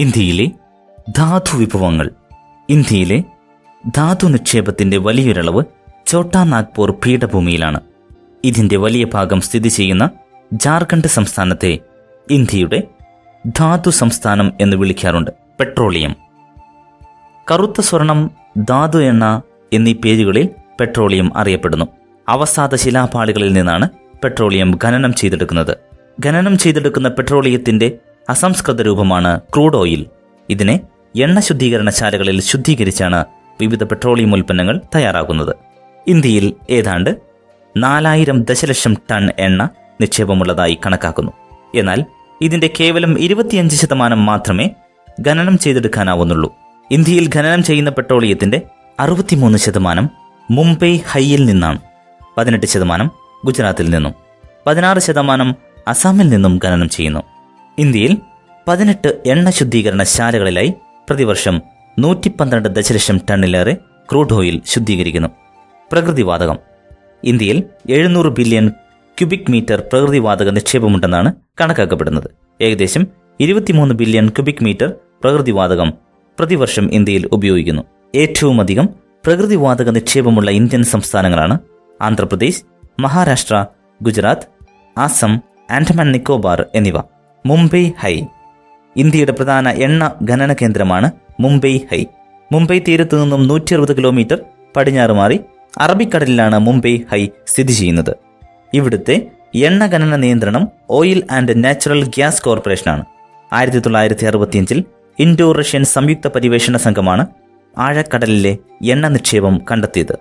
ഇന്ത്യയിലെ ധാതു വിഭവങ്ങൾ ഇന്ത്യയിലെ ധാതു നിക്ഷേപത്തിന്റെ വലിയൊരളവ് ഛോട്ടാ നാഗ്പൂർ പീഠഭൂമിയിലാണ്. ഇതിന്റെ വലിയ ഭാഗം സ്ഥിതി ചെയ്യുന്ന ജാർഖണ്ഡ് സംസ്ഥാനത്തെ ഇന്ത്യയുടെ ധാതു സംസ്ഥാനം എന്ന് വിളിക്കാറുണ്ട് പെട്രോളിയം. കറുത്ത സ്വർണം ധാതു എണ്ണ എന്നീ പേരുകളിൽ പെട്രോളിയം അറിയപ്പെടുന്നു. അവസാദ ശിലാപാളികളിൽ നിന്നാണ് പെട്രോളിയം ഖനനം ചെയ്തെടുക്കുന്നത്. ഖനനം ചെയ്തെടുക്കുന്ന പെട്രോളിയത്തിന്റെ അസംസ്കൃത രൂപമാണ് ക്രൂഡ് ഓയിൽ. ഇതിനെ എണ്ണ ശുദ്ധീകരണശാലകളിൽ ശുദ്ധീകരിച്ചാണ് വിവിധ പെട്രോളിയം ഉൽപ്പന്നങ്ങൾ തയ്യാറാകുന്നത് ഇന്ത്യയിൽ ഏതാണ്ട് നാലായിരം ദശലക്ഷം ടൺ എണ്ണ നിക്ഷേപമുള്ളതായി കണക്കാക്കുന്നു. എന്നാൽ ഇതിന്റെ കേവലം ഇരുപത്തിയഞ്ച് ശതമാനം മാത്രമേ ഖനനം ചെയ്തെടുക്കാനാവുന്നുള്ളൂ. ഇന്ത്യയിൽ ഖനനം ചെയ്യുന്ന പെട്രോളിയത്തിന്റെ അറുപത്തിമൂന്ന് ശതമാനം മുംബൈ ഹൈയിൽ നിന്നാണ്. പതിനെട്ട് ശതമാനം ഗുജറാത്തിൽ നിന്നും. പതിനാറ് ശതമാനം അസാമിൽ നിന്നും ഖനനം ചെയ്യുന്നു. ഇന്ത്യയിൽ പതിനെട്ട് എണ്ണ ശുദ്ധീകരണ ശാലകളിലായി പ്രതിവർഷം നൂറ്റി പന്ത്രണ്ട് ദശലക്ഷം ടണ്ണിലേറെ ക്രൂഡ് ഓയിൽ ശുദ്ധീകരിക്കുന്നു. പ്രകൃതിവാതകം. ഇന്ത്യയിൽ എഴുന്നൂറ് ബില്യൺ ക്യൂബിക് മീറ്റർ പ്രകൃതിവാതക നിക്ഷേപമുണ്ടെന്നാണ് കണക്കാക്കപ്പെടുന്നത്. ഏകദേശം ഇരുപത്തിമൂന്ന് ബില്യൺ ക്യൂബിക് മീറ്റർ പ്രകൃതിവാതകം പ്രതിവർഷം ഇന്ത്യയിൽ ഉപയോഗിക്കുന്നു. ഏറ്റവുമധികം പ്രകൃതിവാതക നിക്ഷേപമുള്ള ഇന്ത്യൻ സംസ്ഥാനങ്ങളാണ് ആന്ധ്രാപ്രദേശ് മഹാരാഷ്ട്ര ഗുജറാത്ത് ആസം ആൻഡമാൻ നിക്കോബാർ എന്നിവ. മുംബൈ ഹൈ. ഇന്ത്യയുടെ പ്രധാന എണ്ണ ഖനന കേന്ദ്രമാണ് മുംബൈ ഹൈ. മുംബൈ തീരത്തു നിന്നും നൂറ്റി അറുപത് കിലോമീറ്റർ പടിഞ്ഞാറ് മാറി അറബിക്കടലിലാണ് മുംബൈ ഹൈ സ്ഥിതി ചെയ്യുന്നത്. ഇവിടുത്തെ എണ്ണ ഖനന നിയന്ത്രണം ഓയിൽ ആൻഡ് നാച്ചുറൽ ഗ്യാസ് കോർപ്പറേഷനാണ്. ആയിരത്തി തൊള്ളായിരത്തി അറുപത്തിയഞ്ചിൽ ഇൻഡോ റഷ്യൻ സംയുക്ത പരിവേഷണ സംഘമാണ് ആഴക്കടലിലെ എണ്ണ നിക്ഷേപം കണ്ടെത്തിയത്.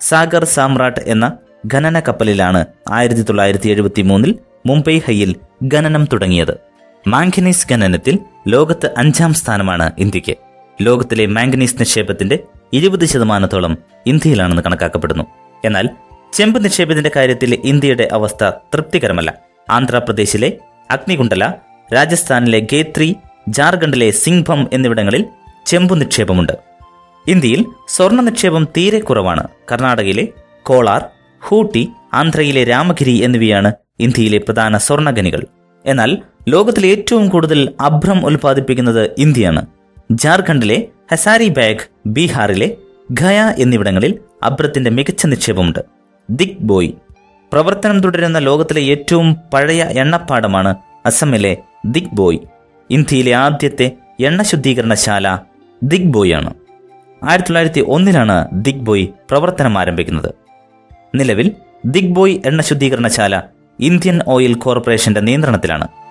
സാഗർ സാമ്രാട്ട് എന്ന ഖനന കപ്പലിലാണ് ആയിരത്തി തൊള്ളായിരത്തി എഴുപത്തി മൂന്നിൽ മുംബൈ ഹൈയിൽ ഖനനം തുടങ്ങിയത്. മാംഗനീസ് ഖനനത്തിൽ ലോകത്ത് അഞ്ചാം സ്ഥാനമാണ് ഇന്ത്യയ്ക്ക് ലോകത്തിലെ മാംഗനീസ് നിക്ഷേപത്തിന്റെ ഇരുപത് ശതമാനത്തോളം ഇന്ത്യയിലാണെന്ന് കണക്കാക്കപ്പെടുന്നു. എന്നാൽ ചെമ്പ് നിക്ഷേപത്തിന്റെ കാര്യത്തിൽ ഇന്ത്യയുടെ അവസ്ഥ തൃപ്തികരമല്ല. ആന്ധ്രാപ്രദേശിലെ അഗ്നികുണ്ടല രാജസ്ഥാനിലെ ഗേത്രി ജാർഖണ്ഡിലെ സിംഗ്ഭം എന്നിവിടങ്ങളിൽ ചെമ്പു നിക്ഷേപമുണ്ട്. ഇന്ത്യയിൽ സ്വർണ നിക്ഷേപം തീരെ കുറവാണ്. കർണാടകയിലെ കോളാർ ഹൂട്ടി ആന്ധ്രയിലെ രാമഗിരി എന്നിവയാണ് ഇന്ത്യയിലെ പ്രധാന സ്വർണഖനികൾ. എന്നാൽ ലോകത്തിലെ ഏറ്റവും കൂടുതൽ അഭ്രം ഉൽപ്പാദിപ്പിക്കുന്നത് ഇന്ത്യയാണ്. ജാർഖണ്ഡിലെ ഹസാരി ബാഗ് ബീഹാറിലെ ഖയ എന്നിവിടങ്ങളിൽ അഭ്രത്തിന്റെ മികച്ച നിക്ഷേപമുണ്ട്. ദിഗ് ബോയ്. പ്രവർത്തനം തുടരുന്ന ലോകത്തിലെ ഏറ്റവും പഴയ എണ്ണപ്പാടമാണ് അസമിലെ ദിഗ് ബോയ്. ഇന്ത്യയിലെ ആദ്യത്തെ എണ്ണ ശുദ്ധീകരണശാല ദിഗ് ബോയ് ആണ്. ആയിരത്തി തൊള്ളായിരത്തി ഒന്നിലാണ് ദിഗ് ബോയ് പ്രവർത്തനം ആരംഭിക്കുന്നത്. നിലവിൽ ദിഗ് ബോയ് എണ്ണ ശുദ്ധീകരണശാല ഇന്ത്യൻ ഓയിൽ കോർപ്പറേഷന്റെ നിയന്ത്രണത്തിലാണ്